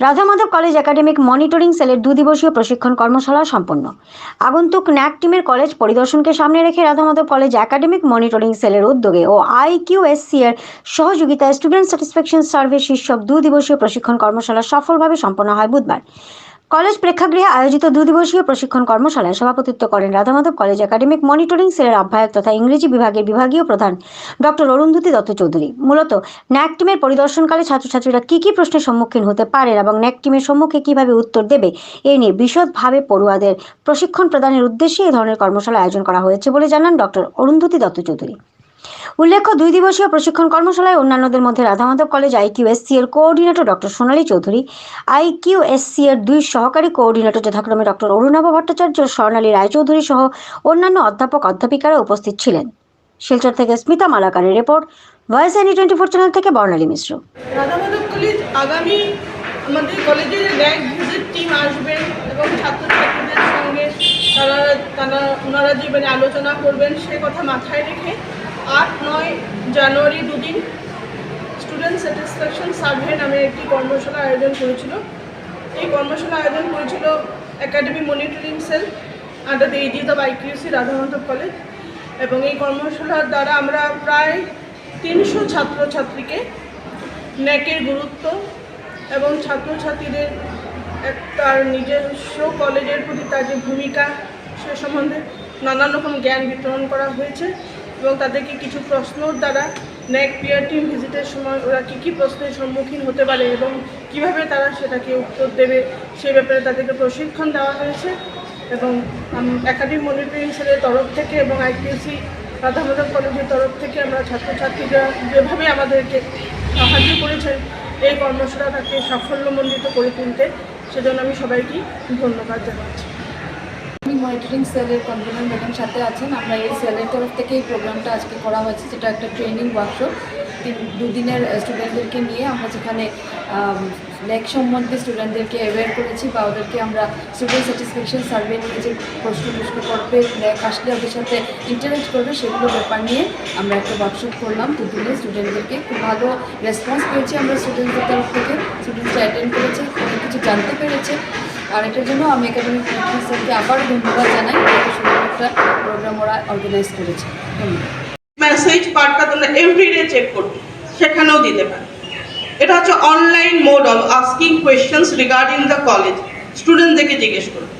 Radhamadhab college academic monitoring সেলের দুদিবসীয় প্রশিক্ষণ কর্মশালা সম্পন্ন। আগন্তুক ন্যাক টিমের কলেজ পরিদর্শনকে সামনে রেখে রাধামাধব কলেজ একাডেমিক মনিটরিং সেলের উদ্যোগে ও আইকিউএসসি এর সহযোগিতায় স্টুডেন্ট স্যাটিসফ্যাকশন সার্ভে শীর্ষক দুদিবসীয় প্রশিক্ষণ কর্মশালা সফলভাবে সম্পন্ন হয় বুধবার। কলেজ প্রেক্ষাগৃহে আয়োজিত দু দিবসীয় প্রশিক্ষণ কর্মশালায় সভাপতিত্ব করেন রাধামাধব কলেজ একাডেমিক মনিটরিং সেলের আহ্বায়ক তথা ইংরেজি বিভাগের বিভাগীয় প্রধান ডক্টর অরুন্ধতি দত্ত চৌধুরী। মূলত ন্যাক টিমের পরিদর্শনকালে ছাত্রছাত্রীরা কি কি প্রশ্নের সম্মুখীন হতে পারেন এবং ন্যাক টিমের সম্মুখে কীভাবে উত্তর দেবে, এ নিয়ে বিশদভাবে পড়ুয়াদের প্রশিক্ষণ প্রদানের উদ্দেশ্যে এই ধরনের কর্মশালা আয়োজন করা হয়েছে বলে জানান ডক্টর অরুন্ধতি দত্ত চৌধুরী। উল্লেখ্য, দুই দিবসীয় প্রশিক্ষণ কর্মশালায় অন্যান্যদের মধ্যে রাধামাধব কলেজ আইকিউএসসি এর coordinator doctor Sonali Chowdhury IQAC এর দুই সহকারী কোঅর্ডিনেটর যথাক্রমে ডক্টর অরুণাভ ভট্টাচার্য, স্বর্ণালী রায়চৌধুরী সহ অন্যান্য অধ্যাপক অধ্যাপিকারা উপস্থিত ছিলেন। শিলচর থেকে Smita মালাকারের report, voice NE twenty four channel থেকে বর্ণালী মিশ্র। রাধামাধব কলেজ আগামী আমাদের কলেজের ভিজিট টিম এবং সঙ্গে তারা তারা ওনারা যে মানে আলোচনা করবেন সে কথা মাথায় রেখে আট, নয় জানুয়ারি দুদিন স্টুডেন্ট স্যাটিসফ্যাকশন সার্ভে নামে একটি কর্মশালা আয়োজন করেছিল। এই কর্মশালা আয়োজন করেছিল academy monitoring cell under the aegis of IQC Radhamadhab college এবং এই কর্মশালার দ্বারা আমরা প্রায় তিনশো ছাত্রছাত্রীকে ন্যাকের গুরুত্ব এবং ছাত্রছাত্রীদের তার নিজস্ব কলেজের প্রতি তার যে ভূমিকা সে সম্বন্ধে নানান রকম জ্ঞান বিতরণ করা হয়েছে। এবং তাদেরকে কিছু প্রশ্নর দ্বারা ন্যাক পিয়ার টিম ভিজিটের সময় ওরা কী কী প্রশ্নের সম্মুখীন হতে পারে এবং কীভাবে তারা সেটাকে উত্তর দেবে, সে ব্যাপারে তাদেরকে প্রশিক্ষণ দেওয়া হয়েছে এবং একাডেমিক মনিটরিং সেলের তরফ থেকে এবং আইপিএসসি রাধামাধব কলেজের তরফ থেকে আমরা ছাত্রছাত্রীরা যেভাবে আমাদেরকে সাহায্য করেছেন, এই কর্মশালাটাকে সাফল্যমণ্ডিত করে তুলতে, সেজন্য আমি সবাইকেই ধন্যবাদ জানাচ্ছি। আমি মনিটরিং সেলের কনভেনার ম্যাডাম সাথে আছেন, আমরা এই সেলের তরফ থেকে এই প্রোগ্রামটা আজকে করা হয়েছে যেটা একটা ট্রেনিং ওয়ার্কশপ দুদিনের স্টুডেন্টদেরকে নিয়ে আমরা যেখানে লেক সম্বন্ধে স্টুডেন্টদেরকে অ্যাওয়্যার করেছি বা ওদেরকে আমরা স্টুডেন্ট স্যাটিসফ্যাকশন সার্ভে নিয়ে যে প্রশ্ন টুশ্ন করবে ল্যাক আসলে ওদের সাথে ইন্টারেক্ট করবে, সেগুলো ব্যাপার নিয়ে আমরা একটা ওয়ার্কশপ করলাম দুদিনে স্টুডেন্টদেরকে খুব ভালো রেসপন্স পেয়েছি আমরা স্টুডেন্টদের তরফ থেকে স্টুডেন্টরা অ্যাটেন্ড করেছে, অনেক কিছু জানতে পেরেছে। আর এটার জন্য আমি একাডেমিক স্যারকে আবার ধন্যবাদ জানাই এত সুন্দর একটা প্রোগ্রাম ওরা অর্গানাইজ করেছে। ধন্যবাদ। মেসেজ পার্টটা তোমরা এভরিডে চেক করবে সেখানেও দিতে পারো। এটা হচ্ছে online mode of asking questions regarding the college স্টুডেন্টদেরকে জিজ্ঞেস করবে।